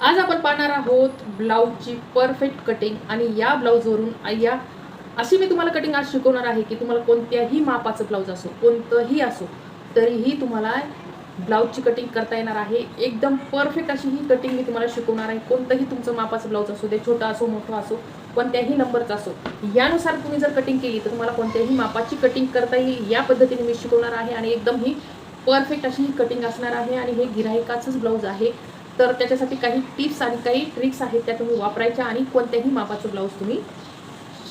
आज आपण पाहणार आहोत ब्लाऊजची परफेक्ट कटिंग आणि या ब्लाऊजवरून या अशी मी तुम्हाला कटिंग आज शिकवणार आहे की तुम्हाला कोणत्याही मापाचं ब्लाऊज असो कोणतंही असो तरीही तुम्हाला ब्लाऊजची कटिंग करता येणार आहे. एकदम परफेक्ट अशी ही कटिंग मी तुम्हाला शिकवणार आहे. कोणतंही तुमचं मापाचं ब्लाऊज असो दे छोटा असो मोठा असो कोणत्याही नंबरचा असो यानुसार तुम्ही जर कटिंग केली तर तुम्हाला कोणत्याही मापाची कटिंग करता येईल. या पद्धतीने मी शिकवणार आहे आणि एकदम ही परफेक्ट अशी ही कटिंग असणार आहे आणि हे गिराहिकाचंच ब्लाऊज आहे. तर त्याच्यासाठी काही टिप्स आणि काही ट्रिक्स आहेत त्या तुम्ही वापरायच्या आणि कोणत्याही मापाचं ब्लाऊज तुम्ही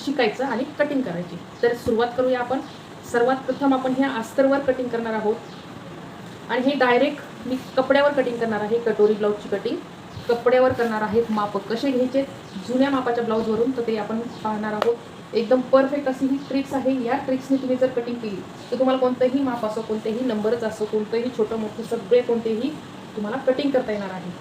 शिकायचं आणि कटिंग करायची. तर सुरुवात करूया आपण. सर्वात प्रथम आपण ह्या अस्तरवर कटिंग करणार आहोत. आणि हे डायरेक्ट मी कपड्यावर कटिंग करणार आहे कटोरी ब्लाऊजची कटिंग कपड्यावर करणार आहे माप कसे घ्यायचे? जुन्या मापाच्या ब्लाऊजवरून तर ते आपण पाहणार आहोत. एकदम परफेक्ट अशी ही ट्रिक्स आहे. या ट्रिक्सने तुम्ही जर कटिंग केली तर तुम्हाला कोणतंही माप असो कोणतेही नंबरच असो कोणतंही छोटं मोठं सगळे कोणतेही तुम्हाला कटिंग करता येणार आहे.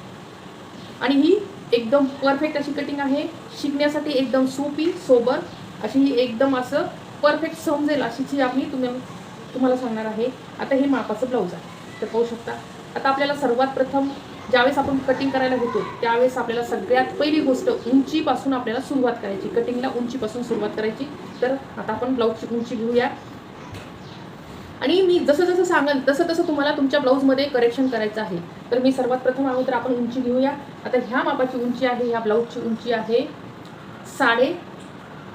आणि ही एकदम परफेक्ट अशी कटिंग आहे. शिकण्यासाठी एकदम सोपी सोबर अशी ही एकदम असं परफेक्ट समजेल अशी जी आम्ही तुम्ही तुम्हाला सांगणार आहे. आता हे मापाचं ब्लाऊज आहे. तर पाहू शकता. आता आपल्याला सर्वात प्रथम ज्यावेळेस आपण कटिंग करायला घेतो त्यावेळेस आपल्याला सगळ्यात पहिली गोष्ट उंचीपासून आपल्याला सुरुवात करायची. कटिंगला उंचीपासून सुरुवात करायची. तर आता आपण ब्लाऊजची उंची घेऊया. आणि मी जसं जसं सांगाल तसं तसं तुम्हाला तुमच्या ब्लाऊजमध्ये करेक्शन करायचं आहे. तर मी सर्वात प्रथम अगोदर आपण उंची घेऊया. आता ह्या मापाची उंची आहे ह्या ब्लाऊजची उंची आहे साडे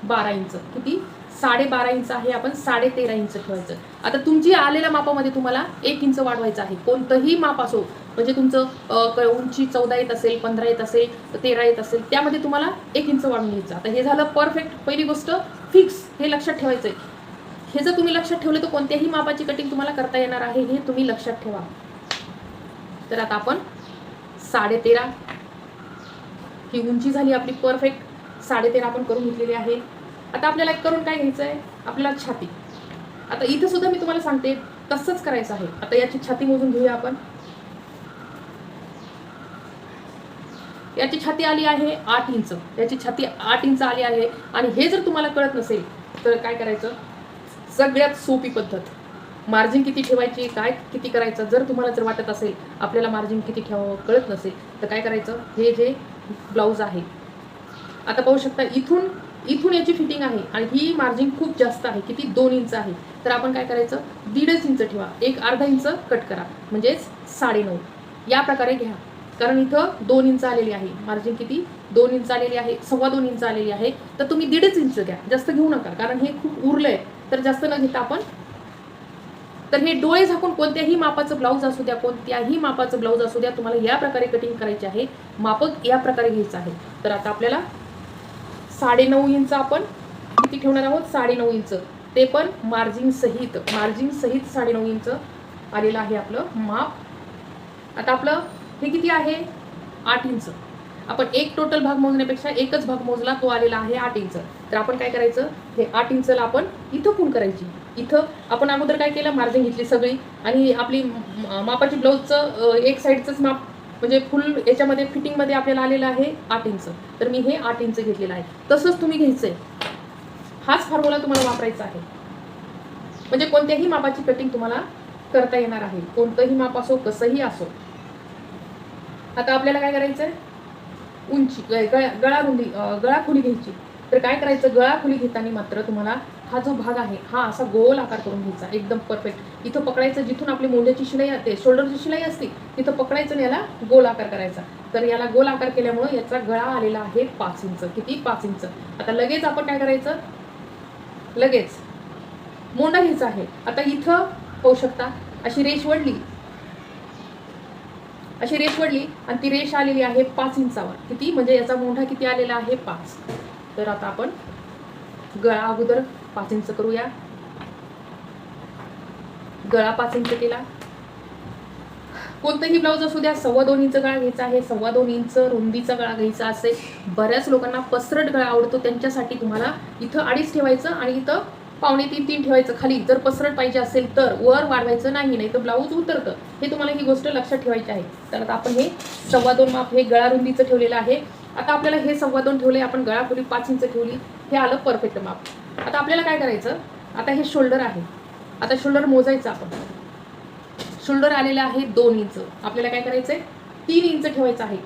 बारा इंच. किती? साडे बारा इंच आहे आपण साडे तेरा इंच ठेवायचं. आता तुमची आलेल्या मापामध्ये तुम्हाला एक इंच वाढवायचं आहे. कोणतंही माप असो म्हणजे तुमचं क- उंची चौदा येत असेल पंधरा येत असेल तेरा येत असेल त्यामध्ये तुम्हाला एक इंच वाढून घ्यायचं. आता हे झालं परफेक्ट पहिली गोष्ट फिक्स हे लक्षात ठेवायचं आहे हे जर तुम्ही लक्षात ठेवलं तर कोणत्याही मापाची कटिंग तुम्हाला करता येणार आहे हे तुम्ही लक्षात ठेवा. तर आता आपण साडेतेरा ही उंची झाली आपली परफेक्ट साडेतेरा आपण करून घेतलेली आहे. आता आपल्याला एक करून काय घ्यायचं आहे? आपल्याला छाती. आता इथं सुद्धा मी तुम्हाला सांगते तसंच करायचं आहे. आता याची छाती मोजून घेऊया आपण. याची छाती आली आहे आठ इंच. याची छाती आठ इंच आली आहे. आणि हे जर तुम्हाला कळत नसेल तर काय करायचं? सगळ्यात सोपी पद्धत. मार्जिन किती ठेवायची काय किती करायचं जर तुम्हाला जर वाटत असेल आपल्याला मार्जिन किती ठेवावं कळत नसेल तर काय करायचं? हे जे ब्लाऊज आहे. आता पाहू शकता इथून इथून याची फिटिंग आहे आणि ही मार्जिन खूप जास्त आहे किती? दोन इंच आहे. तर आपण काय करायचं? दीडच इंच ठेवा. एक अर्धा इंच कट करा. म्हणजेच साडेनऊ. या प्रकारे घ्या. कारण इथं दोन इंच आलेली आहे. मार्जिन किती? दोन इंच आलेली आहे सव्वा दोन इंच आलेली आहे. तर तुम्ही दीडच इंच घ्या. जास्त घेऊ नका. कारण हे खूप उरलं आहे तर जास्त न घेता आपण तर हे डोळे झाकून कोणत्याही मापाचं ब्लाऊज असू द्या कोणत्याही मापाचं ब्लाऊज असू द्या तुम्हाला या प्रकारे कटिंग करायचे आहे. मापक या प्रकारे घ्यायचं आहे. तर आता आपल्याला साडेनऊ इंच आपण किती ठेवणार आहोत? साडेनऊ इंच. ते पण मार्जिन सहित मार्जिन सहित साडेनऊ इंच आलेलं आहे आपलं माप. आता आपलं हे किती आहे? आठ इंच. आपण एक टोटल भाग मोजण्यापेक्षा एकच भाग मोजला तो आलेला आहे आठ इंच. तर आपण काय करायचं? हे आठ इंचला आपण इथं फोन करायची. इथं आपण अगोदर काय केलं? मार्जिन घेतली सगळी आणि आपली मापाची ब्लाऊजचं एक साईडचंच माप म्हणजे फुल याच्यामध्ये फिटिंगमध्ये आपल्याला आलेलं आहे आठ इंच. तर मी हे आठ इंच घेतलेलं आहे. तसंच तुम्ही घ्यायचं आहे हाच फॉर्म्युला तुम्हाला वापरायचा आहे. म्हणजे कोणत्याही मापाची कटिंग तुम्हाला करता येणार आहे. कोणतंही माप असो कसंही असो. आता आपल्याला काय करायचं आहे उंची गळा गळा रुंदी गळा खोली घ्यायची. तर काय करायचं? गळा खोली घेताना मात्र तुम्हाला हा जो भाग आहे हा असा गोल आकार करून घ्यायचा एकदम परफेक्ट इथं पकडायचं जिथून आपली मोंढ्याची शिलाई असते शोल्डरची शिलाई असते तिथं पकडायचं आणि याला गोल आकार करायचा. तर याला गोल आकार केल्यामुळं याचा गळा आलेला आहे पाच इंच किती? पाच इंच. आता लगेच आपण काय करायचं? लगेच. मोंढा घ्यायचा आहे. आता इथं पाहू शकता अशी रेष वडली अशी रेष वडली आणि ती रेष आलेली आहे पाच इंचावर. किती? म्हणजे याचा मोंढा किती आलेला आहे? पाच. तर आता आपण गळा अगोदर पाच इंच करूया. गळा पाच इंच केला. कोणतंही ब्लाऊज असू द्या सव्वा दोन इंच गळा घ्यायचा आहे सव्वा दोन इंच रुंदीचा गळा घ्यायचा असेल बऱ्याच लोकांना पसरट गळा आवडतो. त्यांच्यासाठी तुम्हाला इथं अडीच ठेवायचं आणि इथं पावणे तीन तीन ठेवायचं खाली. जर पसरट पाहिजे असेल तर वर वाढवायचं नाही नाही तर ब्लाऊज उतरतं. हे तुम्हाला ही गोष्ट लक्षात ठेवायची आहे. तर आता आपण हे सव्वा दोन माप हे गळा रुंदीचं ठेवलेलं आहे. आता आपल्याला हे सव्वा दोन ठेवले आपण गळा खोली पाच इंच ठेवली. हे आलं परफेक्ट माप. आता आपल्याला काय करायचं? आता हे शोल्डर आहे. आता शोल्डर मोजायचं आपण. शोल्डर आलेलं आहे दोन इंच आपल्याला काय करायचं आहे तीन इंच ठेवायचं आहे.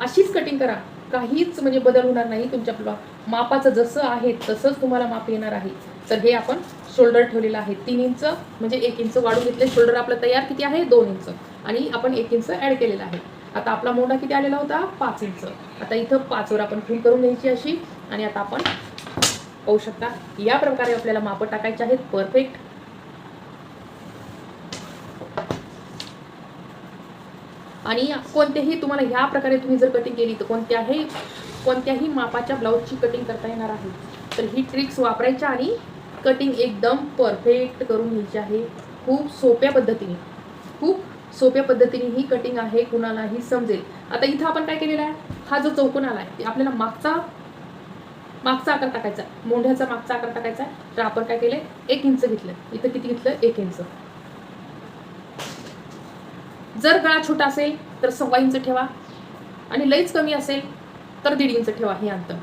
अशीच कटिंग करा. काहीच म्हणजे बदल होणार नाही तुमच्या ब्लॉ- मापाचं जसं आहे तसंच तुम्हाला माप येणार आहे. तर हे आपण शोल्डर ठेवलेलं आहे. तीन इंच म्हणजे एक इंच वाढून घेतले. शोल्डर आपलं तयार किती आहे? दोन इंच आणि आपण एक इंच ॲड केलेला आहे. आता आपला मोंढा किती आलेला होता? पाच इंच आता इथं पाचवर आपण फिल करून घ्यायची अशी. आणि आता आपण पाहू शकता. या प्रकारे आपल्याला माप टाकायचे आहेत. परफेक्ट आणि कोणत्याही तुम्हाला ह्या प्रकारे तुम्ही जर कटिंग केली तर कोणत्याही कोणत्याही मापाच्या ब्लाऊजची कटिंग करता येणार आहे. तर ही ट्रिक्स वापरायच्या आणि कटिंग एकदम परफेक्ट करून घ्यायची आहे. खूप सोप्या पद्धतीने. खूप सोप्या पद्धतीने ही कटिंग आहे. कुणालाही समजेल. आता इथं आपण काय केलेलं आहे? हा जो चौकोन आला आहे आपल्याला मागचा मागचा आकार टाकायचा. मोंढ्याचा मागचा आकार टाकायचा. तर आपण काय केलंय एक इंच घेतलं. इथं किती घेतलं? एक इंच. जर गळा छोटा असेल तर सव्वा इंच ठेवा. आणि लईच कमी असेल तर दीड इंच ठेवा हे अंतर.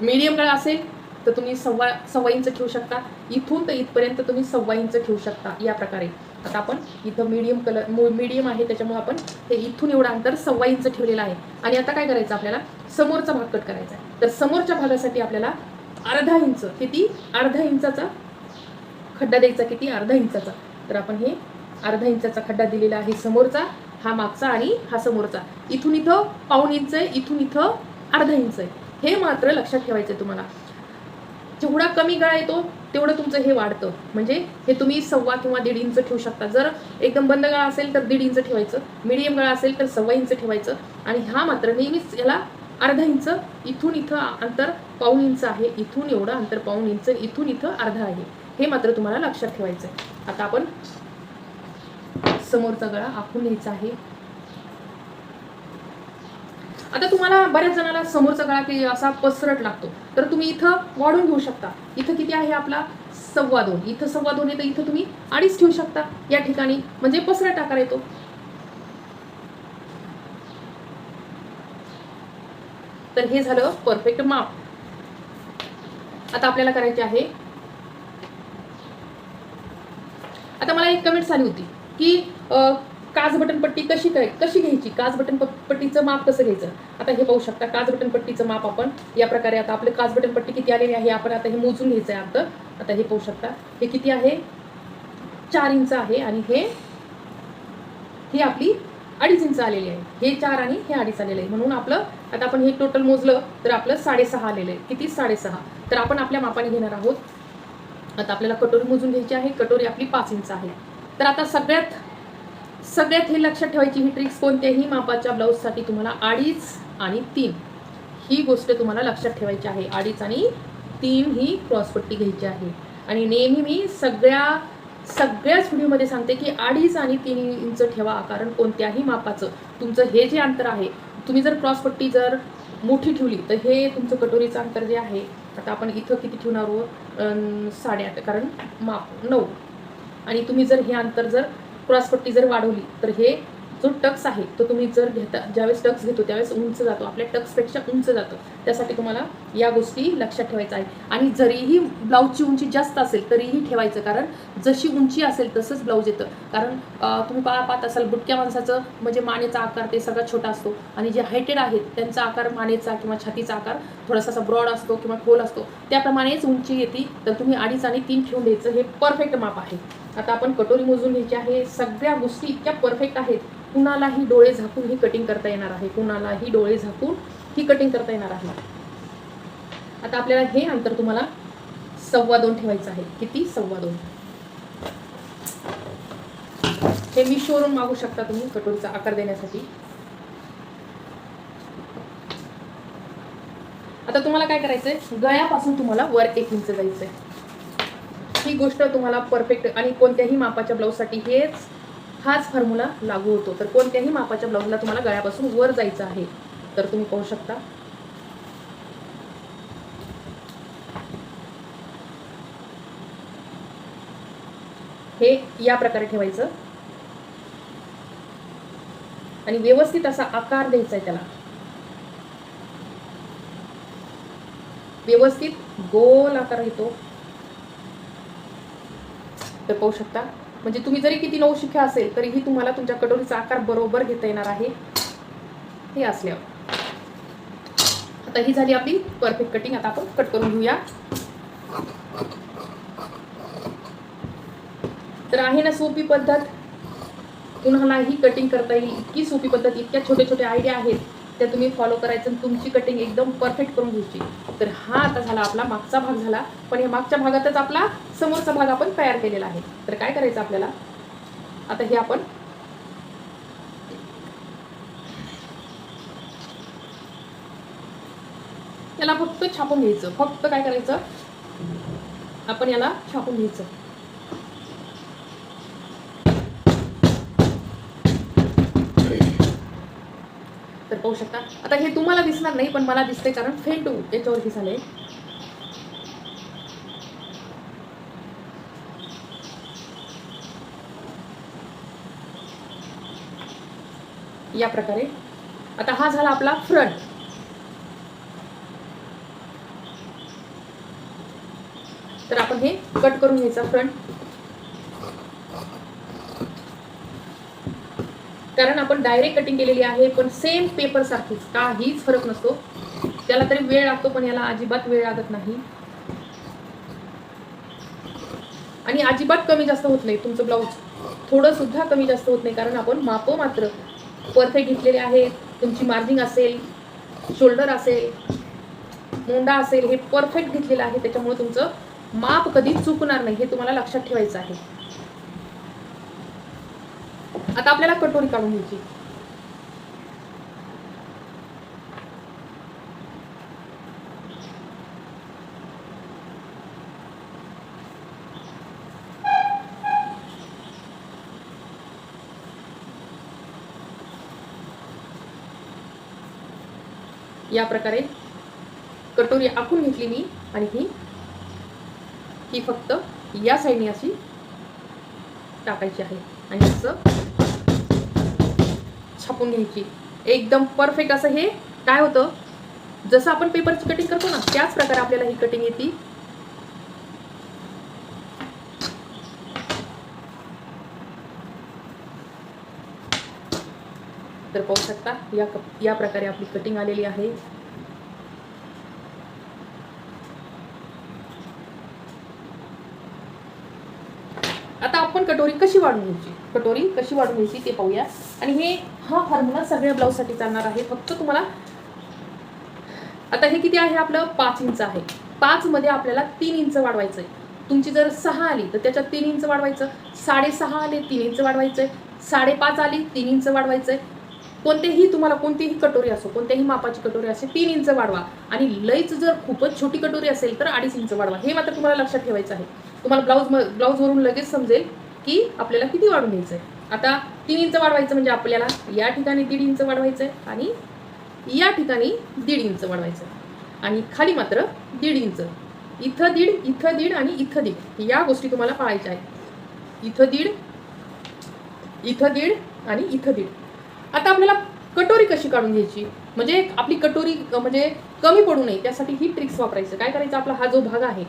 मीडियम गळा असेल तर तुम्ही सव्वा सव्वा इंच ठेवू शकता. इथून तर इथपर्यंत तुम्ही सव्वा इंच ठेवू शकता या प्रकारे. आता आपण इथं मीडियम कलर मीडियम आहे त्याच्यामुळे आपण हे इथून एवढं अंतर सव्वा इंच ठेवलेलं आहे. आणि आता काय करायचं आपल्याला? समोरचा भाग कट करायचा आहे. तर समोरच्या भागासाठी आपल्याला अर्धा इंच किती? अर्धा इंचाचा खड्डा द्यायचा किती? अर्धा इंचाचा. तर आपण हे अर्धा इंचाचा खड्डा दिलेला आहे समोरचा हा मागचा आणि हा समोरचा. इथून इथं पाऊण इंच आहे इथून इथं अर्धा इंच आहे. हे मात्र लक्षात ठेवायचं आहे तुम्हाला. जेवढा कमी गळा येतो तेवढं तुमचं हे वाढतं. म्हणजे हे तुम्ही सव्वा किंवा दीड इंच ठेवू शकता. जर एकदम बंद गळा असेल तर दीड इंच ठेवायचं. मिडियम गळा असेल तर सव्वा इंच ठेवायचं. आणि हा मात्र नेहमीच याला अर्धा इंच इथून इथं अंतर पाऊण इंच आहे. इथून एवढं अंतर पाऊण इंच इथून इथं अर्धा आहे. हे मात्र तुम्हाला लक्षात ठेवायचं आहे आता आपण समोरचा गळा आखून घ्यायचा आहे. आता तुम्हाला बऱ्याच जणाला समोरचा गळा की असा पसरट लागतो. तर तुम्ही इथं वाढून घेऊ शकता. इथं किती आहे आपला? सव्वा दोन. इथं सव्वा दोन येतं इथं तुम्ही अडीच ठेवू शकता. या ठिकाणी म्हणजे पसरट आकार येतो. तर हे झालं परफेक्ट माप. आता आपल्याला करायचे आहे. आता मला एक कमेंट आली होती की काज बटन पट्टी कशी काय कशी घ्यायची? काज बटन पट्टीचं माप कसं घ्यायचं? आता हे पाहू शकता काज बटन पट्टीचं माप आपण या प्रकारे आता आपलं काज बटन पट्टी किती आलेली आहे आपण आता हे मोजून घ्यायचं आहे आता आता हे पाहू शकता हे किती आहे? चार इंच आहे आणि हे ही आपली अडीच इंच आलेली आहे. हे चार आणि हे अडीच आलेलं आहे. म्हणून आपलं आता आपण हे टोटल मोजलं तर आपलं साडेसहा आलेलं आहे. किती? साडेसहा. तर आपण आपल्या मापाने घेणार आहोत. आता आपल्याला कटोरी मोजून घ्यायची आहे. कटोरी आपली पाच इंच आहे. तर आता सगळ्यात सगळ्यात हे लक्षात ठेवायची ही ट्रिक्स कोणत्याही मापाच्या ब्लाऊजसाठी तुम्हाला अडीच आणि तीन. ही गोष्ट तुम्हाला लक्षात ठेवायची आहे. अडीच आणि तीन ही क्रॉसपट्टी घ्यायची आहे. आणि नेहमी मी सगळ्या सगळ्याच व्हिडिओमध्ये सांगते की अडीच आणि तीन इंच ठेवा कारण कोणत्याही मापाचं. तुमचं हे जे अंतर आहे तुम्ही जर क्रॉसपट्टी जर मोठी ठेवली तर हे तुमचं कटोरीचं अंतर जे आहे आता आपण इथं किती ठेवणार आहोत? साडेआठ कारण माप नऊ. आणि तुम्ही जर हे अंतर जर क्रॉसपट्टी जर वाढवली तर हे जो टक्स आहे तो तुम्ही जर घेता ज्यावेळेस टक्स घेतो त्यावेळेस उंच जातो. आपल्या टक्सपेक्षा उंच जातं. त्यासाठी तुम्हाला या गोष्टी लक्षात ठेवायचं आहे. आणि जरीही ब्लाऊजची उंची जास्त असेल तरीही ठेवायचं. कारण जशी उंची असेल तसंच ब्लाऊज येतं. कारण तुम्ही पा पाहत असाल बुटक्या माणसाचं म्हणजे मानेचा आकार ते सगळ्यात छोटा असतो. आणि जे हायटेड आहेत त्यांचा आकार मानेचा किंवा छातीचा आकार थोडासा असा ब्रॉड असतो किंवा खोल असतो. त्याप्रमाणेच उंची येते. तर तुम्ही अडीच आणि तीन ठेवून द्यायचं हे परफेक्ट माप आहे. आता आपण कटोरी मोजून घ्यायची आहे. सगळ्या गोष्टी इतक्या परफेक्ट आहेत. कुणालाही डोळे झाकून ही कटिंग करता येणार आहे. कुणालाही डोळे झाकून ही कटिंग करता येणार आहे. आता आपल्याला हे अंतर तुम्हाला सव्वा दोन ठेवायचं आहे. किती? सव्वा दोन. हे मिशोवरून मागू शकता तुम्ही कटोरीचा आकार देण्यासाठी. आता तुम्हाला काय करायचंय? गळ्यापासून तुम्हाला वर एक इंच जायचंय. ही गोष्ट तुम्हाला परफेक्ट आणि कोणत्याही मापाच्या ब्लाऊजसाठी हेच हाच फॉर्म्युला लागू होतो. तर कोणत्याही मापाच्या ब्लाऊजला तुम्हाला गळ्यापासून वर जायचं आहे. तर तुम्ही पाहू शकता. हे या प्रकारे ठेवायचं. आणि व्यवस्थित असा आकार द्यायचा आहे त्याला. व्यवस्थित गोल आकार येतो. तर पाहू शकता. म्हणजे तुम्ही जरी किती नवशिक्या असेल तरीही तुम्हाला तुमच्या कटोरीचा आकार बरोबर घेता येणार आहे. हे असल्यावर. आता ही झाली आपली परफेक्ट कटिंग आता आपण कट करून घेऊया. तर आहे ना सोपी पद्धत? कुणालाही कटिंग करता येईल. इतकी सोपी पद्धत इतक्या छोट्या छोट्या आयडिया आहेत त्या तुम्ही फॉलो करायचं आणि तुमची कटिंग एकदम परफेक्ट करून घ्यायची. तर हा आता झाला आपला मागचा भाग झाला. पण या मागच्या भागातच आपला समोरचा भाग आपण तयार केलेला आहे. तर काय करायचं आपल्याला? आता हे आपण याला फक्त छापून घ्यायचं. फक्त काय करायचं? आपण याला छापून घ्यायचं. पाहू शकता. आता हे तुम्हाला दिसणार नाही पण मला दिसते कारण फेंटू याच्यावरती झाले या प्रकारे. आता हा झाला आपला फ्रंट. तर आपण हे कट करून घ्यायचा फ्रंट. कारण आपण डायरेक्ट कटिंग केलेली आहे पण सेम पेपर सारखीच काहीच फरक नसतो. त्याला तरी वेळ लागतो पण याला अजिबात वेळ लागत नाही. आणि अजिबात कमी जास्त होत नाही तुमचं ब्लाऊज थोडं सुद्धा कमी जास्त होत नाही कारण आपण माप मात्र परफेक्ट घेतलेले आहेत. तुमची मार्जिंग असेल शोल्डर असेल मोंडा असेल हे परफेक्ट घेतलेलं आहे. त्याच्यामुळे तुमचं माप कधी चुकणार नाही हे तुम्हाला लक्षात ठेवायचं आहे. आता आपल्याला कटोरी काढून घ्यायची. या प्रकारे कटोरी आखून घेतली मी आणि ही ही फक्त या साईडने अशी टाकायची आहे. आणि असं छापून घ्यायची. एकदम परफेक्ट असं हे काय होतं? जसं आपण पेपरची कटिंग करतो ना त्याच प्रकारे आपल्याला ही कटिंग येते. तर पाहू शकता या कप- या प्रकारे आपली कटिंग आलेली आहे. आता आपण कटोरी कशी वाढून घ्यायची? कटोरी कशी वाढून घ्यायची ते पाहूया. आणि हे हा फॉर्म्युला सगळ्या ब्लाऊजसाठी चालणार आहे. फक्त तुम्हाला आता हे किती आहे आपलं? पाच इंच आहे. पाचमध्ये आपल्याला तीन इंच वाढवायचं आहे तुमची जर सहा आली तर त्याच्यात तीन इंच वाढवायचं. साडेसहा आले तीन इंच वाढवायचं आहे साडेपाच आली तीन इंच वाढवायचं आहे कोणतेही तुम्हाला कोणतीही कटोरी असो कोणत्याही मापाची कटोरी असेल तीन इंच वाढवा. आणि लईच जर खूपच छोटी कटोरी असेल तर अडीच इंच वाढवा. हे मात्र तुम्हाला लक्षात ठेवायचं आहे. तुम्हाला ब्लाऊज ब्लाऊजवरून लगेच समजेल की आपल्याला किती वाढून घ्यायचं आहे आता तीन इंच वाढवायचं म्हणजे आपल्याला या ठिकाणी दीड इंच वाढवायचं आहे आणि या ठिकाणी दीड इंच वाढवायचं आहे आणि खाली मात्र दीड इंच. इथं दीड इथं दीड आणि इथं दीड. या गोष्टी तुम्हाला पाळायच्या आहेत. इथं दीड इथं दीड आणि इथं दीड. आता आपल्याला कटोरी कशी काढून घ्यायची? म्हणजे आपली कटोरी म्हणजे कमी पडू नये. त्यासाठी ही ट्रिक्स वापरायचं. काय करायचं? आपला हा जो भाग आहे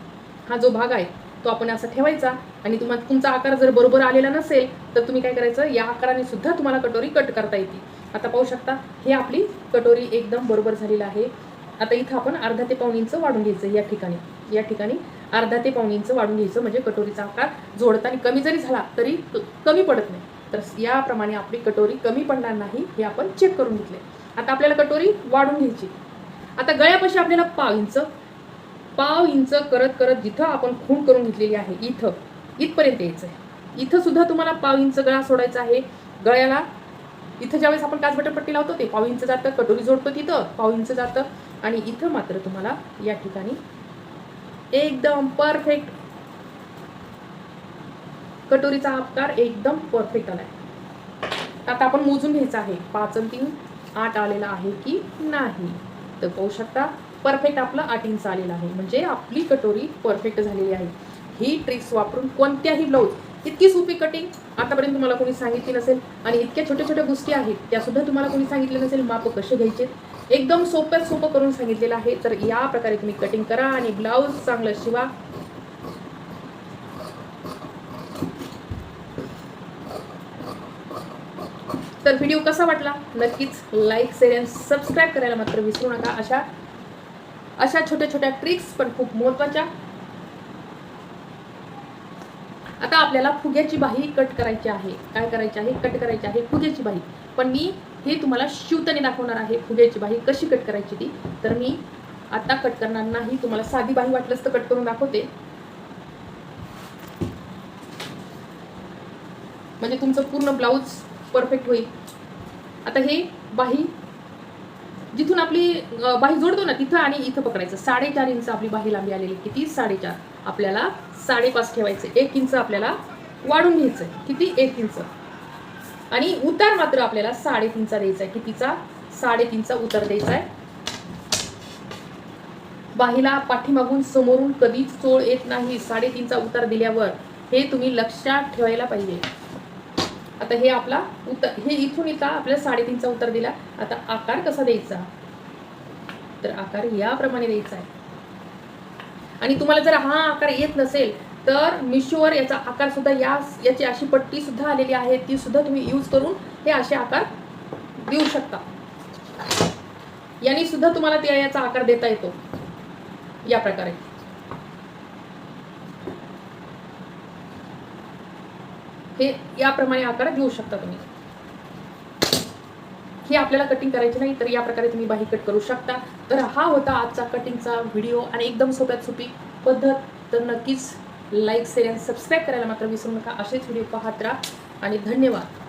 हा जो भाग आहे तो आपण असा ठेवायचा आणि तुम्हाला तुमचा आकार जर बरोबर आलेला नसेल तर तुम्ही काय करायचं? या आकाराने सुद्धा तुम्हाला कटोरी कट करता येते. आता पाहू शकता हे आपली कटोरी एकदम बरोबर झालेलं आहे. आता इथं आपण अर्धा ते पाऊण इंच वाढून घ्यायचं या ठिकाणी. या ठिकाणी अर्धा ते पाऊण इंच वाढून घ्यायचं म्हणजे कटोरीचा आकार जोडताना कमी जरी झाला तरी कमी पडत नाही. तर याप्रमाणे आपली कटोरी कमी पडणार नाही हे आपण चेक करून घेतले आता आपल्याला कटोरी वाढून घ्यायची. आता गळ्यापाशी आपल्याला पाव इंच पाव इंच करत करत जिथं आपण खूण करून घेतलेली आहे इथं इथपर्यंत यायचं आहे इथं सुद्धा तुम्हाला पाव इंच गळा सोडायचा आहे. गळ्याला इथं ज्यावेळेस आपण काचबटन पट्टी लावतो ते पाव इंच जातं कटोरी जोडतो तिथं पाव इंच जातं आणि इथं मात्र तुम्हाला या ठिकाणी एकदम परफेक्ट कटोरीचा आकार एकदम परफेक्ट आलाय. आता आपण मोजून घ्यायचं आहे पाच आणि तीन आठ आलेला आहे की नाही? तर पाहू शकता परफेक्ट आपलं आठ इंच आलेलं आहे. म्हणजे आपली कटोरी परफेक्ट झालेली आहे. ही ट्रिक्स वापरून कोणत्याही ब्लाऊज इतकी सोपी कटिंग आतापर्यंत तुम्हाला कोणी सांगितली नसेल आणि इतक्या छोट्या छोट्या गोष्टी आहेत त्यासुद्धा तुम्हाला कोणी सांगितले नसेल माप कसे घ्यायचे? एकदम सोप्यात सोपं करून सांगितलेलं आहे. तर या प्रकारे तुम्ही कटिंग करा आणि ब्लाऊज चांगलं शिवा. तर व्हिडिओ कसा वाटला? नक्कीच लाईक शेअर आणि सबस्क्राईब करायला मात्र विसरू नका. अशा अशा छोट्या छोट्या ट्रिक्स पण खूप महत्त्वाच्या आता आपल्याला फुग्याची बाही कट करायची आहे. काय करायची आहे? कट करायची आहे फुग्याची बाही. पण मी हे तुम्हाला शिवतने दाखवणार आहे फुग्याची बाही कशी कट करायची ती. तर मी आता कट करणार नाही. तुम्हाला साधी बाही वाटलंच तर कट करून दाखवते. म्हणजे तुमचं पूर्ण ब्लाऊज परफेक्ट होईल. आता हे बाही जिथून आपली बाही जोडतो ना तिथं आणि इथं पकडायचं. साडेचार इंच आपली बाही लांबी आलेली किती? साडेचार. आपल्याला साडेपाच ठेवायचं. एक इंच आपल्याला वाढून घ्यायचं किती? एक इंच. आणि उतार मात्र आपल्याला साडेतीनचा द्यायचा आहे. कितीचा? साडेतीनचा उतार द्यायचा आहे. बाहीला पाठीमागून समोरून कधीच चोळ येत नाही. साडेतीनचा उतार दिल्यावर हे तुम्ही लक्षात ठेवायला पाहिजे. आता हे आपला उत्तर हे इथून इथं आपल्याला साडेतीनचा उत्तर दिला. आता आकार कसा द्यायचा? तर आकार याप्रमाणे द्यायचा आहे. आणि तुम्हाला जर हा आकार येत नसेल तर मिशोवर याचा आकार सुद्धा या याची अशी पट्टी सुद्धा आलेली आहे ती सुद्धा तुम्ही यूज करून हे असे आकार देऊ शकता. यांनी सुद्धा तुम्हाला त्या याचा आकार देता येतो. या प्रकारे. हे याप्रमाणे आकार घेऊ शकता तुम्ही. हे आपल्याला कटिंग करायची नाही तर या प्रकारे तुम्ही बाही कट करू शकता. तर हा होता आजचा कटिंगचा व्हिडिओ आणि एकदम सोप्यात सोपी पद्धत. तर नक्कीच लाईक शेअर आणि सबस्क्राईब करायला मात्र विसरू नका. असेच व्हिडिओ पाहत राहा. आणि धन्यवाद.